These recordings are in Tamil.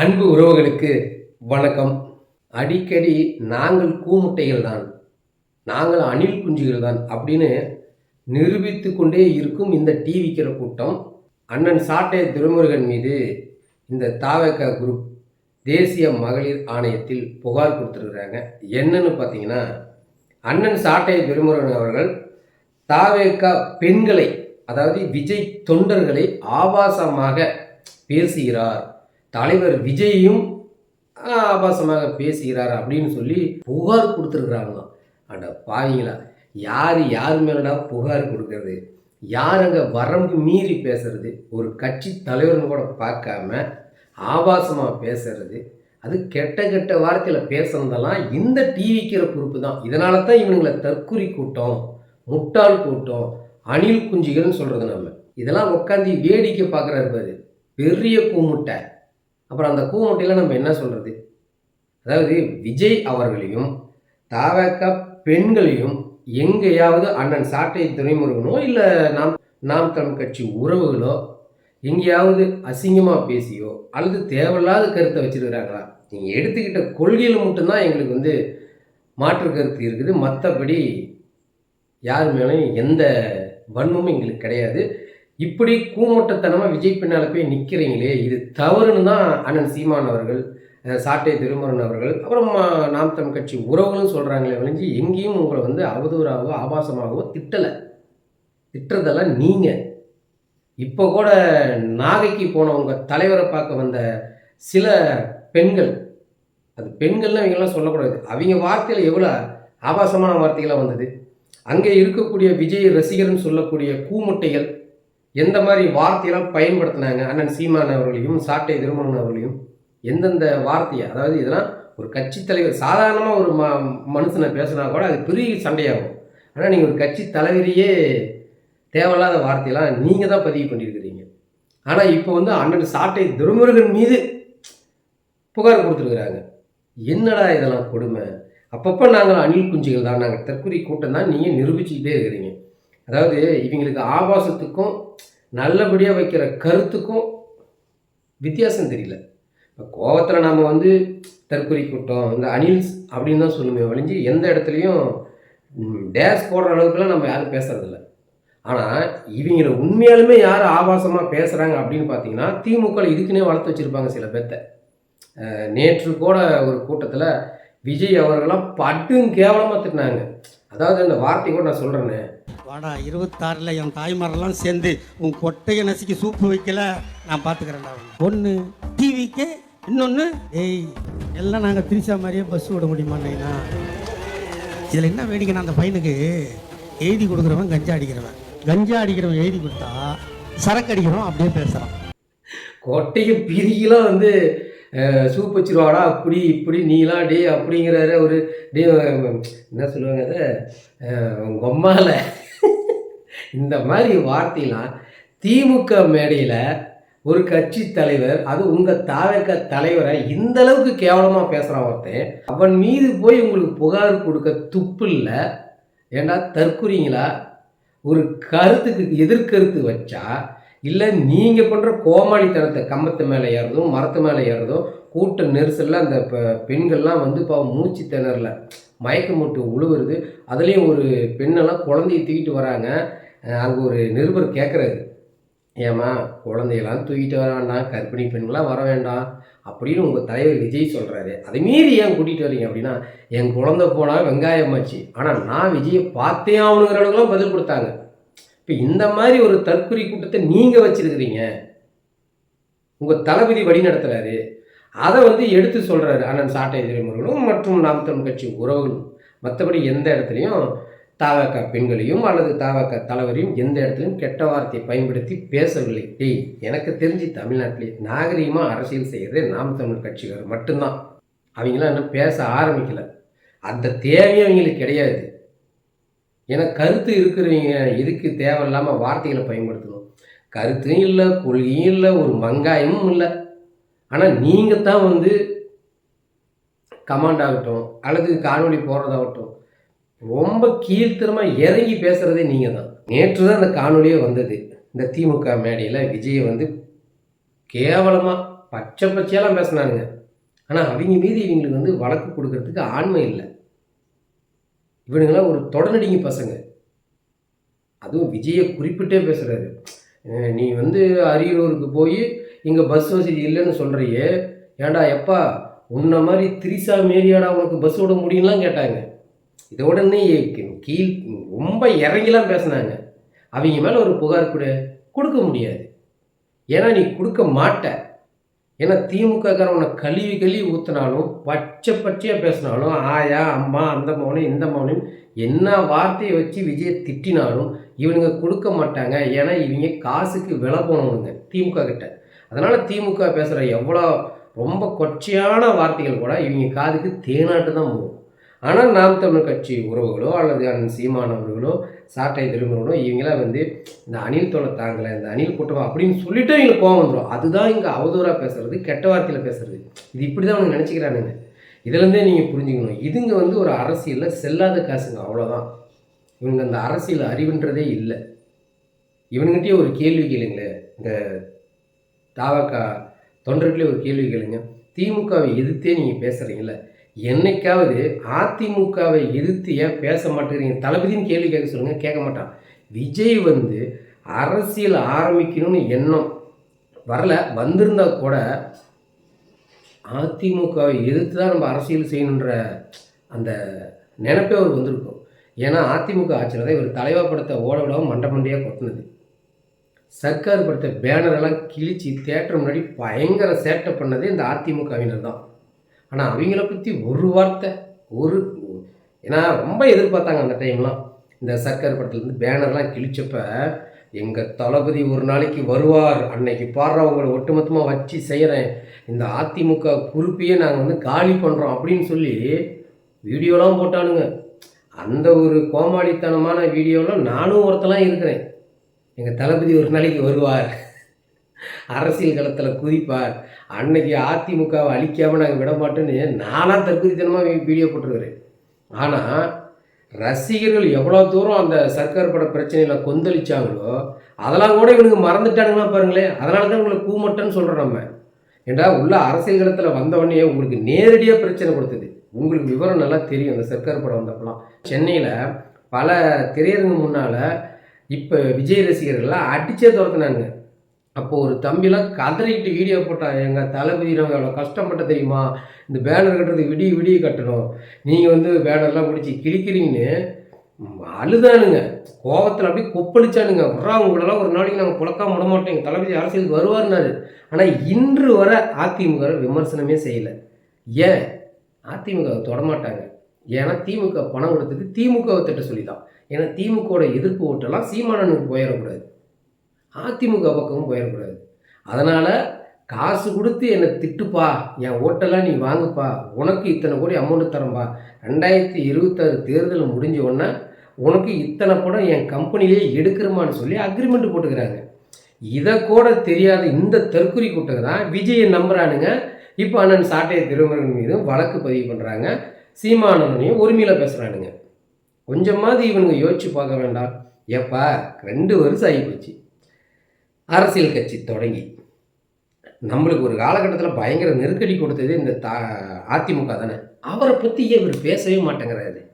அன்பு உறவுகளுக்கு வணக்கம். அடிக்கடி நாங்கள் கூமுட்டைகள் தான் நாங்கள் அணில் குஞ்சுகள் தான் அப்படின்னு நிரூபித்து கொண்டே இருக்கும் இந்த டிவிக்கிற கூட்டம். அண்ணன் சாட்டை துரைமுருகன் மீது இந்த தாவக குரூப் தேசிய மகளிர் ஆணையத்தில் புகார் கொடுத்துருக்குறாங்க. என்னன்னு பார்த்தீங்கன்னா அண்ணன் சாட்டை துரைமுருகன் அவர்கள் தாவேக்கா பெண்களை அதாவது விஜய் தொண்டர்களை ஆபாசமாக பேசுகிறார். தலைவர் விஜயும் ஆபாசமாக பேசுகிறார் அப்படின்னு சொல்லி புகார் கொடுத்துருக்குறாங்களாம். அட பாவீங்களா யார் யார் மேலடா புகார் கொடுக்கறது? யார் அங்கே வரம்பு மீறி பேசுறது? ஒரு கட்சி தலைவர்னு கூட பார்க்காம ஆபாசமாக பேசுறது? அது கெட்ட கெட்ட வார்த்தையில் பேசுனதெல்லாம் இந்த டிவிக்கிற குறிப்பு தான். இதனால தான் இவனுங்களை தற்குறி கூட்டம் முட்டாள் கூட்டம் அணில் குஞ்சுகள்னு சொல்கிறது நம்ம. இதெல்லாம் உட்காந்து வேடிக்கை பார்க்குறாரு பாரு. பெரிய கூமுட்டை. அப்புறம் அந்த கூமுட்டையில் நம்ம என்ன சொல்கிறது அதாவது விஜய் அவர்களையும் தாவக பெண்களையும் எங்கேயாவது அண்ணன் சாட்டை துறைமுருகனோ இல்லை நாம் நாம் தமிழ் கட்சி உறவுகளோ எங்கேயாவது அசிங்கமாக பேசியோ அல்லது தேவையில்லாத கருத்தை வச்சிருக்கிறாங்களா நீங்கள் எடுத்துக்கிட்ட கொள்கையில் மட்டும்தான் எங்களுக்கு வந்து மாற்று கருத்து இருக்குது. மற்றபடி யார் மேலேயும் எந்த வன்மமும் எங்களுக்கு கிடையாது. இப்படி கூமுட்டத்தனமாக விஜய் பின்னால் போய் நிற்கிறீங்களே இது தவறுன்னு தான் அண்ணன் சீமான் அவர்கள் சாட்டை திருமரன் அவர்கள் அப்புறம் நாம் தமிழ் கட்சி உறவுகளும் சொல்கிறாங்களே ஒழிஞ்சு எங்கேயும் உங்களை வந்து அவதூறாகவோ ஆபாசமாகவோ திட்டலை. திட்டுறதெல்லாம் நீங்கள் இப்போ கூட நாகைக்கு போன உங்கள் தலைவரை பார்க்க வந்த சில பெண்கள் அது பெண்கள்லாம் இவங்கெல்லாம் சொல்லக்கூடாது அவங்க வார்த்தையில் எவ்வளோ ஆபாசமான வார்த்தைகளாக வந்தது. அங்கே இருக்கக்கூடிய விஜய் ரசிகர்னு சொல்லக்கூடிய கூமுட்டைகள் எந்த மாதிரி வார்த்தையெல்லாம் பயன்படுத்தினாங்க அண்ணன் சீமான் அவர்களையும் சாட்டை திருமணன் அவர்களையும்? எந்தெந்த வார்த்தையை? அதாவது இதெல்லாம் ஒரு கட்சி தலைவர் சாதாரணமாக ஒரு ம மனுஷனை பேசினா கூட அது பெரிய சண்டையாகும். ஆனால் நீங்கள் ஒரு கட்சி தலைவரையே தேவையில்லாத வார்த்தையெல்லாம் நீங்கள் தான் பதிவு பண்ணியிருக்கிறீங்க. ஆனால் இப்போ வந்து அண்ணன் சாட்டை துருமுருகன் மீது புகார் கொடுத்துருக்குறாங்க. என்னடா இதெல்லாம் கொடுமை? அப்பப்போ நாங்கள் அணில் குஞ்சுகள் தான் நாங்கள் தற்கொலை கூட்டம் தான் நீங்கள் நிரூபிச்சுக்கிட்டே இருக்கிறீங்க. அதாவது இவங்களுக்கு ஆபாசத்துக்கும் நல்லபடியாக வைக்கிற கருத்துக்கும் வித்தியாசம் தெரியல. இப்போ கோவத்தில் நாம் வந்து தற்கொலை கூட்டம் இந்த அனில்ஸ் அப்படின்னு தான் சொல்லுமே ஒழிஞ்சு எந்த இடத்துலையும் டேஸ் போடுற அளவுக்குலாம் நம்ம யாரும் பேசுறதில்ல. ஆனால் இவங்களை உண்மையாலுமே யார் ஆபாசமாக பேசுகிறாங்க அப்படின்னு பார்த்தீங்கன்னா திமுக இதுக்குன்னே வளர்த்து வச்சுருப்பாங்க சில பேர்த்த. நேற்று கூட ஒரு கூட்டத்தில் விஜய் அவர்களாம் பட்டும் கேவலமாக திட்டினாங்க. அதாவது அந்த வார்த்தை கூட நான் சொல்கிறேனே வாடா இருபத்தாறில் என் தாய்மாரெல்லாம் சேர்ந்து உன் கொட்டையை நசுக்கி சூப்பு வைக்கல நான் பார்த்துக்கிறேன்டா ஒன்று டிவிக்கு இன்னொன்று ஏய் எல்லாம் நாங்கள் திரிசா மாதிரியே பஸ் விட முடியுமாண்ணா இதில் என்ன வேடிக்கைன்னா அந்த பையனுக்கு எழுதி கொடுக்குறவன் கஞ்சா அடிக்கிறவன். கஞ்சா அடிக்கிறவன் எழுதி கொடுத்தா சரக்கு அடிக்கிறவன் அப்படியே பேசுகிறான் கொட்டைக்கு பிரிகெலாம் வந்து சூப் வச்சிருவாடா அப்படி இப்படி நீலாம் டே அப்படிங்கிறாரு ஒரு டே என்ன சொல்லுவாங்க அதை? உங்கள் இந்த மாதிரி வார்த்தையெல்லாம் திமுக மேடையில் ஒரு கட்சி தலைவர் அது உங்கள் தாவக தலைவரை இந்த அளவுக்கு கேவலமாக பேசுகிறான் ஒருத்தன். அவன் மீது போய் உங்களுக்கு புகார் கொடுக்க துப்பு இல்லை. ஏன்னா தற்குறீங்களா ஒரு கருத்துக்கு எதிர்கருத்து வச்சா இல்லை நீங்கள் பண்ணுற கோமாளித்தனத்தை கம்பத்து மேலே ஏறுறதும் மரத்து மேலே ஏறுறதும் கூட்ட நெரிசலில் அந்த பெண்கள்லாம் வந்து இப்போ மூச்சு திணறல. மயக்க மூட்டு உழுவுறது. அதுலேயும் ஒரு பெண்ணெல்லாம் குழந்தைய தூக்கிட்டு வராங்க. அங்கே ஒரு நிருபர் கேட்குறாரு ஏம்மா குழந்தையெல்லாம் தூக்கிட்டு வர வேண்டாம் கர்ப்பிணி பெண்களாம் வர வேண்டாம் அப்படின்னு உங்கள் தலைவர் விஜய் சொல்கிறாரு அதை மீறி ஏன் கூட்டிகிட்டு வரீங்க அப்படின்னா என் குழந்தை போனால் வெங்காயமாச்சு ஆனால் நான் விஜயை பார்த்தே ஆகணுங்கிற அளவுக்குலாம் பதில் கொடுத்தாங்க. இப்போ இந்த மாதிரி ஒரு தற்குறி கூட்டத்தை நீங்கள் வச்சிருக்கிறீங்க. உங்கள் தளபதி வழி நடத்துகிறாரு அதை வந்து எடுத்து சொல்கிறாரு அண்ணன் சாட்டை துறைமுருகனும் மற்றும் நாம் தமிழ் கட்சி உறவுகளும் மற்றபடி எந்த இடத்துலையும் தாவக பெண்களையும் அல்லது தாவக தலைவரையும் எந்த இடத்துலையும் கெட்ட வார்த்தையை பயன்படுத்தி பேசவில்லை. டேய் எனக்கு தெரிஞ்சு தமிழ்நாட்டிலே நாகரீகமாக அரசியல் செய்கிறது நாம் தமிழ் கட்சிகள் மட்டும்தான். அவங்களாம் இன்னும் பேச ஆரம்பிக்கல. அந்த தேவையும் அவங்களுக்கு கிடையாது. ஏன்னா கருத்து இருக்கிறவங்க எதுக்கு தேவையில்லாமல் வார்த்தைகளை பயன்படுத்தணும்? கருத்தும் இல்லை கொள்கையும் இல்லை ஒரு மங்காயமும் இல்லை. ஆனால் நீங்கள் தான் வந்து கமாண்ட் ஆகட்டும் அல்லது காணொலி போடுறதாகட்டும் ரொம்ப கீழ்த்தரமாக இறங்கி பேசுகிறதே நீங்கள் தான் நேற்று தான் அந்த காணொலியே வந்தது. இந்த திமுக மேடையில் விஜயை வந்து கேவலமாக பச்சை பச்சையெல்லாம் பேசினானுங்க. ஆனால் அவங்க மீது இவங்களுக்கு வந்து வழக்கு கொடுக்கறதுக்கு ஆண்மை இல்லை. இவனுங்களாம் ஒரு தொடர்நடிங்க பசங்க. அதுவும் விஜயை குறிப்பிட்டே பேசுகிறாரு நீ வந்து அரியலூருக்கு போய் இங்கே பஸ் வசதி இல்லைன்னு சொல்கிறியே ஏன்டா எப்பா உன்ன மாதிரி திரிசா மேரியாடா உனக்கு பஸ் விட முடியும்லாம் கேட்டாங்க. இதை உடனே கீழ் ரொம்ப இறங்கிலாம் பேசினாங்க. அவங்க மேலே ஒரு புகார் கூட கொடுக்க முடியாது. ஏன்னா நீ கொடுக்க மாட்ட. ஏன்னா திமுககாரன் கழுவி கழுவி ஊற்றினாலும் பச்சை பச்சையாக பேசினாலும் ஆயா அம்மா அந்த மௌனம் இந்த மௌனம் என்ன வார்த்தையை வச்சு விஜயை திட்டினாலும் இவனுங்க கொடுக்க மாட்டாங்க. ஏன்னா இவங்க காசுக்கு விலை போனவனுங்க திமுக கிட்ட. அதனால் திமுக பேசுகிற எவ்வளோ ரொம்ப கொச்சையான வார்த்தைகள் கூட இவங்க காதுக்கு தேனாட்டு தான் போகும். ஆனால் நாம் தமிழ் கட்சி உறவுகளோ அல்லது அண்ணன் சீமானவர்களோ சாட்டை திரும்புகிறோ இவங்களாம் வந்து இந்த அணில் தோலை தாங்கலை இந்த அணில் கூட்டமா அப்படின்னு சொல்லிட்டு இவங்களுக்கு கோவம் வந்துடும் அதுதான் இங்கே அவதூறாக பேசுறது கெட்ட வார்த்தையில் பேசுறது. இது இப்படி தான் அவங்க நினச்சிக்கிறானுங்க. இதுலேருந்தே நீங்கள் புரிஞ்சுக்கணும். இதுங்க வந்து ஒரு அரசியலில் செல்லாத காசுங்க அவ்வளோதான் இவங்க அந்த அரசியல் அறிவுன்றதே இல்லை. இவனுங்கிட்டே ஒரு கேள்வி கேளுங்களேன் இந்த தாவக்கா தொண்டர்களே ஒரு கேள்வி கேளுங்க. திமுகவை எதிர்த்தே நீங்கள் பேசுகிறீங்களே என்னைக்காவது அதிமுகவை எதிர்த்து ஏன் பேச மாட்டேங்கிறீங்க தளபதின்னு கேள்வி கேட்க சொல்லுங்கள் கேட்க மாட்டான். விஜய் வந்து அரசியல் ஆரம்பிக்கணும்னு எண்ணம் வரல வந்திருந்தா கூட அதிமுகவை எதிர்த்து தான் நம்ம அரசியல் செய்யணுன்ற அந்த நினைப்பே அவர் வந்திருக்கும். ஏன்னா அதிமுக ஆட்சியில் தான் இவர் தலைவா படத்தை ஓட விடாமல் மண்ட மண்டையாக கொட்டினது. சர்க்கார் படத்தை பேனரெல்லாம் கிழிச்சு தேட்டர் முன்னாடி பயங்கர சேட்டை பண்ணதே இந்த அதிமுகவினர் தான். ஆனால் அவங்கள பற்றி ஒரு வார்த்தை ஒரு ஏன்னா ரொம்ப எதிர்பார்த்தாங்க அந்த டைம்லாம் இந்த சர்க்கார் படத்துலேருந்து பேனர்லாம் கிழிச்சப்ப எங்கள் தளபதி ஒரு நாளைக்கு வருவார் அன்னைக்கு பாடுறவங்களை ஒட்டுமொத்தமாக வச்சு செய்கிறேன் இந்த அதிமுக குறிப்பையே நாங்கள் வந்து காலி பண்ணுறோம் அப்படின்னு சொல்லி வீடியோலாம் போட்டானுங்க. அந்த ஒரு கோமாளித்தனமான வீடியோலாம் நானும் ஒருத்தலாம் இருக்கிறேன். எங்கள் தளபதி ஒரு நாளைக்கு வருவார். அரசியல் களத்தில் குதிப்பார். அன்னைக்கு அதிமுகவை அழிக்காமல் நாங்கள் விட மாட்டோன்னு நானாக தற்குறித்தனமாக வீடியோ போட்டிருக்கிறேன் ஆனால் ரசிகர்கள் எவ்வளோ தூரம் அந்த சர்க்கார் பட பிரச்சனையில் கொந்தளிச்சாங்களோ அதெல்லாம் கூட இவனுக்கு மறந்துட்டானுங்களா பாருங்களேன் அதனால தான் உங்களை கூமட்டன்னு சொல்கிறோம் நம்ம. ஏண்டா உள்ள அரசியல் களத்தில் வந்தவொடனே உங்களுக்கு நேரடியாக பிரச்சனை கொடுத்தது. உங்களுக்கு விவரம் நல்லா தெரியும். அந்த சர்க்கார் படம் வந்தப்பெல்லாம். சென்னையில் பல திரையரங்கு முன்னால் இப்போ விஜய் ரசிகர்கள்லாம் அடித்தே துரத்துனானுங்க. அப்போது ஒரு தம்பிலாம் கதறிக்கிட்டு வீடியோ போட்டான். எங்கள் தளபதி நாங்கள் எவ்வளோ கஷ்டப்பட்ட தெரியுமா? இந்த பேனர் கட்டுறதுக்கு விடிய விடிய கட்டணும். நீங்கள் வந்து பேனர்லாம் பிடிச்சி கிழிக்கிறீங்கன்னு அழுதானுங்க. கோவத்தில் அப்படியே கொப்பளிச்சானுங்க. வர்றா உங்களெல்லாம் ஒரு நாளைக்கு நாங்கள் புழக்காம விட மாட்டோம். எங்கள் தளபதி அரசியலுக்கு வருவார்னாரு ஆனால் இன்று வர அதிமுக விமர்சனமே செய்யலை. ஏன்? அதிமுக தொடமாட்டாங்க ஏன்னா திமுக பணம் கொடுத்தது திமுகவை திட்ட சொல்லி தான் ஏன்னா திமுகவோட எதிர்ப்பு ஓட்டெல்லாம் சீமானனுக்கு போயிடக்கூடாது அதிமுக பக்கமும் போயிடக்கூடாது. அதனால் காசு கொடுத்து என்னை திட்டுப்பா என் ஓட்டெல்லாம் நீ வாங்குப்பா உனக்கு இத்தனை கோடி அமௌண்ட் தரம்பா. ரெண்டாயிரத்தி இருபத்தாறு தேர்தல் முடிஞ்ச உடனே உனக்கு இத்தனை படம் என் கம்பெனிலே எடுக்கிறமான்னு சொல்லி அக்ரிமெண்ட் போட்டுக்கிறாங்க. இதை கூட தெரியாத இந்த தற்குறி கூட்டம் தான் விஜயை நம்புறானுங்க. இப்போ அண்ணன் சாட்டையை திருமணன் மீதும் வழக்கு பதிவு பண்ணுறாங்க சீமானவனையும் உரிமையில் பேசுகிறானுங்க கொஞ்சமாவது இவனுங்க யோசிச்சு பார்க்க வேண்டாம். ஏப்பா ரெண்டு வருஷம் ஆகி போச்சு. அரசியல் கட்சி தொடங்கி. நம்மளுக்கு ஒரு காலகட்டத்தில் பயங்கர நெருக்கடி கொடுத்தது இந்த தா அதிமுக தானே. அவரை பற்றி இவர் பேசவே மாட்டேங்கிறாரு.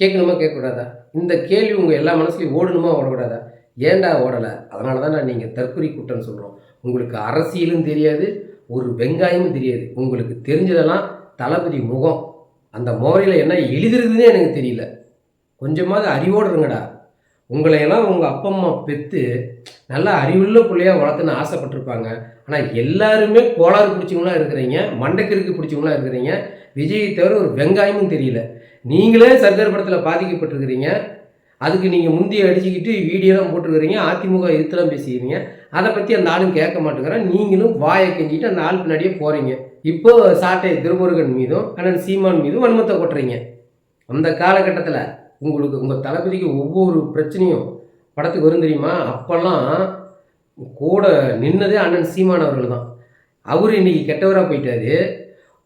கேட்கணுமா கேட்கக்கூடாதா? இந்த கேள்வி உங்கள் எல்லா மனசுலையும் ஓடணுமா ஓடக்கூடாதா? ஏன்டா ஓடலை? அதனால தான் நான் நீங்கள் தற்கொலை கூட்டம்னு சொல்கிறோம் உங்களுக்கு அரசியலும் தெரியாது ஒரு வெங்காயமும் தெரியாது. உங்களுக்கு தெரிஞ்சதெல்லாம் தளபதி முகம். அந்த முகரையில் என்ன எழுதுறதுன்னே எனக்கு தெரியல. கொஞ்சமாவது அறிவோடு இருங்கடா. உங்களையெல்லாம் உங்கள் அப்பா அம்மா பெற்று நல்லா அறிவுள்ள பிள்ளையாக வளர்த்துன்னு ஆசைப்பட்டிருப்பாங்க. ஆனால் எல்லாருமே கோளாறு பிடிச்சவங்களா இருக்கிறீங்க மண்டைக்கிறுக்கு பிடிச்சவங்களா இருக்கிறீங்க. விஜயை தவிர ஒரு வெங்காயமும் தெரியல. நீங்களே சர்க்கார் படத்தில் பாதிக்கப்பட்டிருக்கிறீங்க. அதுக்கு நீங்கள் முந்தைய அடிச்சுக்கிட்டு வீடியோலாம் போட்டுருக்கிறீங்க அதிமுக எதிர்த்துலாம் பேசிக்கிறீங்க. அதை பற்றி அந்த ஆளும் கேட்க மாட்டேங்கிறேன். நீங்களும் வாயை கெஞ்சிட்டு அந்த ஆள் பின்னாடியே போகிறீங்க இப்போது சாட்டை திருமுருகன் மீதும் அண்ணன் சீமான் மீதும் வன்மத்தை கொட்டுறீங்க. அந்த காலகட்டத்தில் உங்களுக்கு உங்கள் தளபதிக்கு ஒவ்வொரு பிரச்சனையும் படத்துக்கு வரும் தெரியுமா? அப்போல்லாம் கூட நின்னதே அண்ணன் சீமான் அவர்கள் தான். அவர் இன்னைக்கு கெட்டவராக போயிட்டாரு.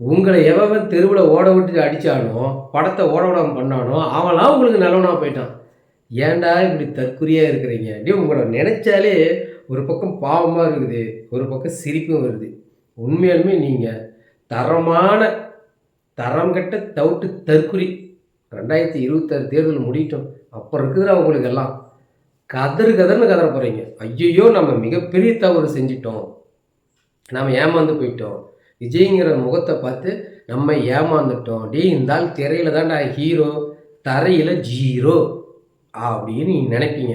உங்களை எவன் தெருவில் ஓட விட்டு அடித்தானோ படத்தை ஓட விடாம பண்ணானோ அவனாம் உங்களுக்கு நல்லவனாக போயிட்டான். ஏன்டா இப்படி தற்குறியாக இருக்கிறீங்க? அப்படியே உங்களை நினச்சாலே ஒரு பக்கம் பாவமாக இருக்குது ஒரு பக்கம் சிரிப்பும் வருது. உண்மையாலுமே நீங்கள் தரமான தரம் கட்ட தவிட்டு தற்குறி ரெண்டாயிரத்தி இருபத்தாறு தேர்தல் முடியட்டும். அப்போ இருக்குதுடா உங்களுக்கு எல்லாம் கதறு கதர்னு கதற போகிறீங்க ஐயையோ நம்ம மிகப்பெரிய தவறு செஞ்சிட்டோம். நாம் ஏமாந்து போயிட்டோம். விஜய்ங்கிற முகத்தை பார்த்து நம்ம ஏமாந்துட்டோம். டேய் இருந்தால் திரையில் தான்டா ஹீரோ தரையில் ஜீரோ அப்படின்னு நீங்கள் நினைப்பீங்க.